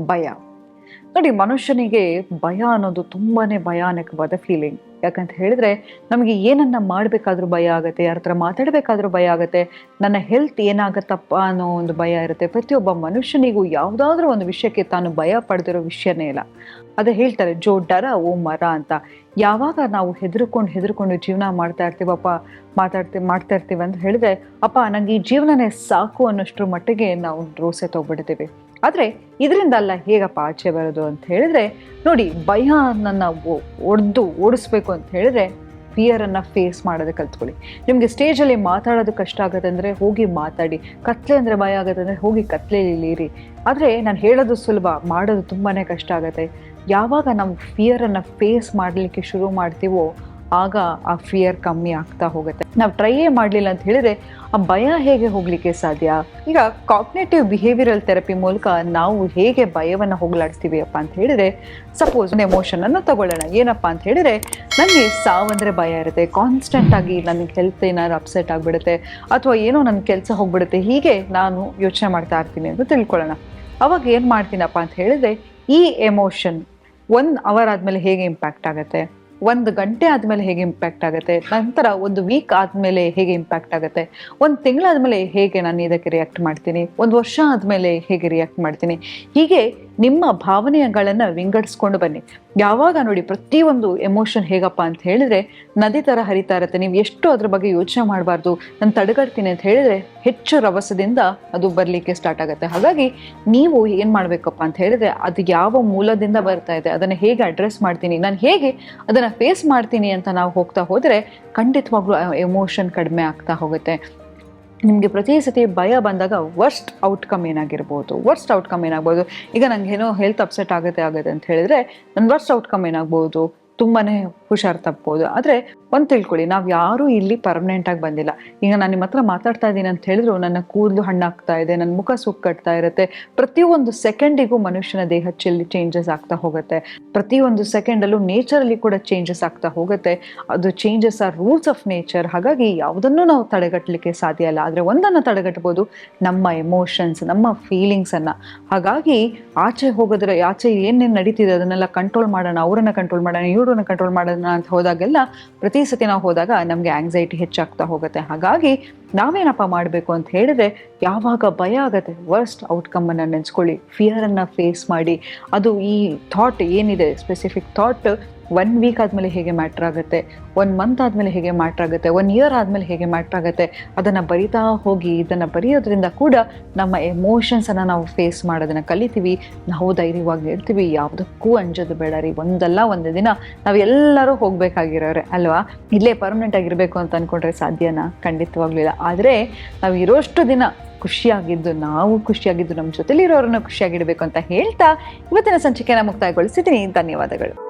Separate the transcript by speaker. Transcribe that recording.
Speaker 1: ಭಯ. ನೋಡಿ, ಮನುಷ್ಯನಿಗೆ ಭಯ ಅನ್ನೋದು ತುಂಬಾ ಭಯಾನಕವಾದ ಫೀಲಿಂಗ್ ಯಾಕಂತ ಹೇಳಿದ್ರೆ, ನಮಗೆ ಏನನ್ನ ಮಾಡಬೇಕಾದ್ರೂ ಭಯ ಆಗುತ್ತೆ, ಯಾರ ಹತ್ರ ಮಾತಾಡಬೇಕಾದ್ರೂ ಭಯ ಆಗುತ್ತೆ, ನನ್ನ ಹೆಲ್ತ್ ಏನಾಗತ್ತಪ್ಪ ಅನ್ನೋ ಒಂದು ಭಯ ಇರುತ್ತೆ. ಪ್ರತಿಯೊಬ್ಬ ಮನುಷ್ಯನಿಗೂ ಯಾವುದಾದ್ರೂ ಒಂದು ವಿಷಯಕ್ಕೆ ತಾನು ಭಯ ಪಡೆದಿರೋ ವಿಷಯನೇ ಇಲ್ಲ. ಅದೇ ಹೇಳ್ತಾರೆ, ಜೋ ಡರ, ಓ ಮರ ಅಂತ. ಯಾವಾಗ ನಾವು ಹೆದರ್ಕೊಂಡು ಹೆದರ್ಕೊಂಡು ಜೀವನ ಮಾಡ್ತಾ ಇರ್ತೀವಪ್ಪ ಮಾತಾಡ್ತೀವಿ ಮಾಡ್ತಾ ಇರ್ತೀವಿ ಅಂತ ಹೇಳಿದ್ರೆ, ಅಪ್ಪ, ನಂಗೆ ಈ ಜೀವನನೇ ಸಾಕು ಅನ್ನೋಷ್ಟ್ರ ಮಟ್ಟಿಗೆ ನಾವು ರೋಸೆ ತಗೊಬಿಡ್ತೀವಿ. ಆದರೆ ಇದರಿಂದಲ್ಲ ಹೇಗಪ್ಪ ಆಚೆ ಬರೋದು ಅಂತ ಹೇಳಿದ್ರೆ, ನೋಡಿ ಭಯ ನನ್ನ ಒಡೆದು ಓಡಿಸ್ಬೇಕು ಅಂತ ಹೇಳಿದ್ರೆ ಫಿಯರನ್ನು ಫೇಸ್ ಮಾಡೋದಕ್ಕೆ ಕಲ್ತ್ಕೊಳ್ಳಿ. ನಿಮಗೆ ಸ್ಟೇಜಲ್ಲಿ ಮಾತಾಡೋದು ಕಷ್ಟ ಆಗುತ್ತೆ ಅಂದರೆ ಹೋಗಿ ಮಾತಾಡಿ. ಕತ್ಲೆ ಅಂದರೆ ಭಯ ಆಗುತ್ತೆ ಅಂದರೆ ಹೋಗಿ ಕತ್ಲೆಯಲ್ಲಿ ಆದರೆ ನಾನು ಹೇಳೋದು ಸುಲಭ, ಮಾಡೋದು ತುಂಬಾ ಕಷ್ಟ ಆಗುತ್ತೆ. ಯಾವಾಗ ನಾವು ಫಿಯರನ್ನು ಫೇಸ್ ಮಾಡಲಿಕ್ಕೆ ಶುರು ಮಾಡ್ತೀವೋ ಆಗ ಆ ಫಿಯರ್ ಕಮ್ಮಿ ಆಗ್ತಾ ಹೋಗುತ್ತೆ. ನಾವು ಟ್ರೈಯೇ ಮಾಡಲಿಲ್ಲ ಅಂತ ಹೇಳಿದ್ರೆ ಆ ಭಯ ಹೇಗೆ ಹೋಗಲಿಕ್ಕೆ ಸಾಧ್ಯ? ಈಗ ಕಾಗ್ನೇಟಿವ್ ಬಿಹೇವಿಯರಲ್ ಥೆರಪಿ ಮೂಲಕ ನಾವು ಹೇಗೆ ಭಯವನ್ನು ಹೋಗಲಾಡಿಸ್ತೀವಿ ಅಪ್ಪ ಅಂತ ಹೇಳಿದ್ರೆ ಸಪೋಸ್ ಒಂದು ಎಮೋಷನ್ ಅನ್ನು ತಗೊಳ್ಳೋಣ. ಏನಪ್ಪ ಅಂತ ಹೇಳಿದ್ರೆ ನನಗೆ ಸಾವಂದ್ರೆ ಭಯ ಇರುತ್ತೆ. ಕಾನ್ಸ್ಟೆಂಟ್ ಆಗಿ ನನಗೆ ಹೆಲ್ತ್ ಏನಾದ್ರು ಅಪ್ಸೆಟ್ ಆಗಿಬಿಡುತ್ತೆ, ಅಥವಾ ಏನೋ ನನ್ನ ಕೆಲಸ ಹೋಗ್ಬಿಡುತ್ತೆ, ಹೀಗೆ ನಾನು ಯೋಚನೆ ಮಾಡ್ತಾ ಇರ್ತೀನಿ ಅಂತ ತಿಳ್ಕೊಳ್ಳೋಣ. ಅವಾಗ ಏನು ಮಾಡ್ತೀನಪ್ಪ ಅಂತ ಹೇಳಿದ್ರೆ, ಈ ಎಮೋಷನ್ ಒನ್ ಅವರ್ ಆದಮೇಲೆ ಹೇಗೆ ಇಂಪ್ಯಾಕ್ಟ್ ಆಗುತ್ತೆ? ಒಂದು ಗಂಟೆ ಆದಮೇಲೆ ಹೇಗೆ ಇಂಪ್ಯಾಕ್ಟ್ ಆಗುತ್ತೆ, ನಂತರ ಒಂದು ವೀಕ್ ಆದಮೇಲೆ ಹೇಗೆ ಇಂಪ್ಯಾಕ್ಟ್ ಆಗುತ್ತೆ, ಒಂದು ತಿಂಗಳಾದಮೇಲೆ ಹೇಗೆ ನಾನು ಇದಕ್ಕೆ ರಿಯಾಕ್ಟ್ ಮಾಡ್ತೀನಿ, ಒಂದು ವರ್ಷ ಆದಮೇಲೆ ಹೇಗೆ ರಿಯಾಕ್ಟ್ ಮಾಡ್ತೀನಿ, ಹೀಗೆ ನಿಮ್ಮ ಭಾವನೆಗಳನ್ನು ವಿಂಗಡಿಸ್ಕೊಂಡು ಬನ್ನಿ. ಯಾವಾಗ ನೋಡಿ ಪ್ರತಿಯೊಂದು ಎಮೋಷನ್ ಹೇಗಪ್ಪ ಅಂತ ಹೇಳಿದ್ರೆ, ನದಿ ತರ ಹರಿತಾ ಇರುತ್ತೆ, ನೀವು ಎಷ್ಟು ಅದ್ರ ಬಗ್ಗೆ ಯೋಚನೆ ಮಾಡಬಾರ್ದು, ನಾನು ತಡೆಗಡ್ತೀನಿ ಅಂತ ಹೇಳಿದ್ರೆ ಹೆಚ್ಚು ರವಸದಿಂದ ಅದು ಬರಲಿಕ್ಕೆ ಸ್ಟಾರ್ಟ್ ಆಗುತ್ತೆ. ಹಾಗಾಗಿ ನೀವು ಏನು ಮಾಡಬೇಕಪ್ಪ ಅಂತ ಹೇಳಿದ್ರೆ, ಅದು ಯಾವ ಮೂಲದಿಂದ ಬರ್ತಾ ಇದೆ, ಅದನ್ನು ಹೇಗೆ ಅಡ್ರೆಸ್ ಮಾಡ್ತೀನಿ, ನಾನು ಹೇಗೆ ಅದನ್ನು ಫೇಸ್ ಮಾಡ್ತೀನಿ ಅಂತ ನಾವು ಹೋಗ್ತಾ ಹೋದರೆ ಖಂಡಿತವಾಗ್ಲೂ ಎಮೋಷನ್ ಕಡಿಮೆ ಆಗ್ತಾ ಹೋಗುತ್ತೆ. ನಿಮಗೆ ಪ್ರತಿ ಸತಿ ಭಯ ಬಂದಾಗ ವರ್ಸ್ಟ್ ಔಟ್ಕಮ್ ಏನಾಗಿರ್ಬೋದು? ವರ್ಸ್ಟ್ ಔಟ್ಕಮ್ ಏನಾಗ್ಬೋದು? ಈಗ ನಂಗೆ ಏನೋ ಹೆಲ್ತ್ ಅಪ್ಸೆಟ್ ಆಗುತ್ತೆ ಆಗುತ್ತೆ ಅಂತ ಹೇಳಿದ್ರೆ ನನ್ನ ವರ್ಸ್ಟ್ ಔಟ್ಕಮ್ ಏನಾಗ್ಬೋದು? ತುಂಬಾ ಹುಷಾರು ತಪ್ಬೋದು ಆದರೆ ಒಂದು ತಿಳ್ಕೊಳ್ಳಿ ನಾವು ಯಾರೂ ಇಲ್ಲಿ ಪರ್ಮನೆಂಟ್ ಆಗಿ ಬಂದಿಲ್ಲ. ಈಗ ನಾನು ನಿಮ್ಮ ಹತ್ರ ಮಾತಾಡ್ತಾ ಇದ್ದೀನಿ ಅಂತ ಹೇಳಿದ್ರು, ನನ್ನ ಕೂದಲು ಹಣ್ಣಾಗ್ತಾ ಇದೆ ನನ್ನ ಮುಖ ಸುಕ್ಕಟ್ತಾ ಇರುತ್ತೆ. ಪ್ರತಿಯೊಂದು ಸೆಕೆಂಡಿಗೂ ಮನುಷ್ಯನ ದೇಹ ಚೆಲ್ಲಿ ಚೇಂಜಸ್ ಆಗ್ತಾ ಹೋಗುತ್ತೆ. ಪ್ರತಿಯೊಂದು ಸೆಕೆಂಡಲ್ಲೂ ನೇಚರಲ್ಲಿ ಕೂಡ ಚೇಂಜಸ್ ಆಗ್ತಾ ಹೋಗುತ್ತೆ. ಅದು changes are rules of nature ಹಾಗಾಗಿ ಯಾವುದನ್ನು ನಾವು ತಡೆಗಟ್ಟಲಿಕ್ಕೆ ಸಾಧ್ಯ ಇಲ್ಲ. ಆದರೆ ಒಂದನ್ನು ತಡೆಗಟ್ಬೋದು, ನಮ್ಮ ಎಮೋಷನ್ಸ್ ನಮ್ಮ ಫೀಲಿಂಗ್ಸನ್ನು ಹಾಗಾಗಿ ಆಚೆ ಹೋಗೋದ್ರೆ, ಆಚೆ ಏನೇನು ನಡೀತಿದೆ ಅದನ್ನೆಲ್ಲ ಕಂಟ್ರೋಲ್ ಮಾಡೋಣ, ಅವರನ್ನು ಕಂಟ್ರೋಲ್ ಮಾಡೋಣ ಇವ್ರನ್ನ ಕಂಟ್ರೋಲ್ ಮಾಡೋಣ ಅಂತ ಹೋದಾಗೆಲ್ಲ ಪ್ರತಿ ಸತಿ ನಾವು ಹೋದಾಗ ನಮಗೆ ಆಂಗ್ಸೈಟಿ ಹೆಚ್ಚಾಗ್ತಾ ಹೋಗುತ್ತೆ. ಹಾಗಾಗಿ ನಾವೇನಪ್ಪ ಮಾಡಬೇಕು ಅಂತ ಹೇಳಿದ್ರೆ ಯಾವಾಗ ಭಯ ಆಗುತ್ತೆ ವರ್ಸ್ಟ್ ಔಟ್ಕಮ್ಮನ್ನು ನೆನೆಸ್ಕೊಳ್ಳಿ. ಫಿಯರನ್ನು ಫೇಸ್ ಮಾಡಿ. ಅದು ಈ ಥಾಟ್ ಏನಿದೆ ಸ್ಪೆಸಿಫಿಕ್ ಥಾಟ್ ಒನ್ ವೀಕ್ ಆದಮೇಲೆ ಹೇಗೆ ಮ್ಯಾಟ್ರ್ ಆಗುತ್ತೆ? ಒನ್ ಮಂತ್ ಆದಮೇಲೆ ಹೇಗೆ ಮ್ಯಾಟ್ರ್ ಆಗುತ್ತೆ? ಒನ್ ಇಯರ್ ಆದಮೇಲೆ ಹೇಗೆ ಮ್ಯಾಟ್ರ್ ಆಗುತ್ತೆ? ಅದನ್ನು ಬರಿತಾ ಹೋಗಿ, ಇದನ್ನು ಬರೆಯೋದ್ರಿಂದ ಕೂಡ ನಮ್ಮ ಎಮೋಷನ್ಸನ್ನು ನಾವು ಫೇಸ್ ಮಾಡೋದನ್ನು ಕಲಿತೀವಿ. ನಾವು ಧೈರ್ಯವಾಗಿ ಇರ್ತೀವಿ. ಯಾವುದಕ್ಕೂ ಅಂಜೋದು ಬೇಡ ರೀ. ಒಂದಲ್ಲ ಒಂದು ದಿನ ನಾವು ಎಲ್ಲರೂ ಹೋಗಬೇಕಾಗಿರೋರೆ, ಅಲ್ವಾ? ಇಲ್ಲೇ ಪರ್ಮನೆಂಟ್ ಆಗಿರಬೇಕು ಅಂತ ಅಂದ್ಕೊಂಡ್ರೆ ಸಾಧ್ಯನಾ? ಖಂಡಿತವಾಗ್ಲಿಲ್ಲ ಆದರೆ ನಾವು ಇರೋಷ್ಟು ದಿನ ಖುಷಿಯಾಗಿದ್ದು, ನಾವು ಖುಷಿಯಾಗಿದ್ದು ನಮ್ಮ ಜೊತೆಲಿರೋರನ್ನು ಖುಷಿಯಾಗಿಡಬೇಕು ಅಂತ ಹೇಳ್ತಾ ಇವತ್ತಿನ ಸಂಚಿಕೆನ ಮುಕ್ತಾಯಗೊಳಿಸಿದ್ದೀನಿ. ಧನ್ಯವಾದಗಳು.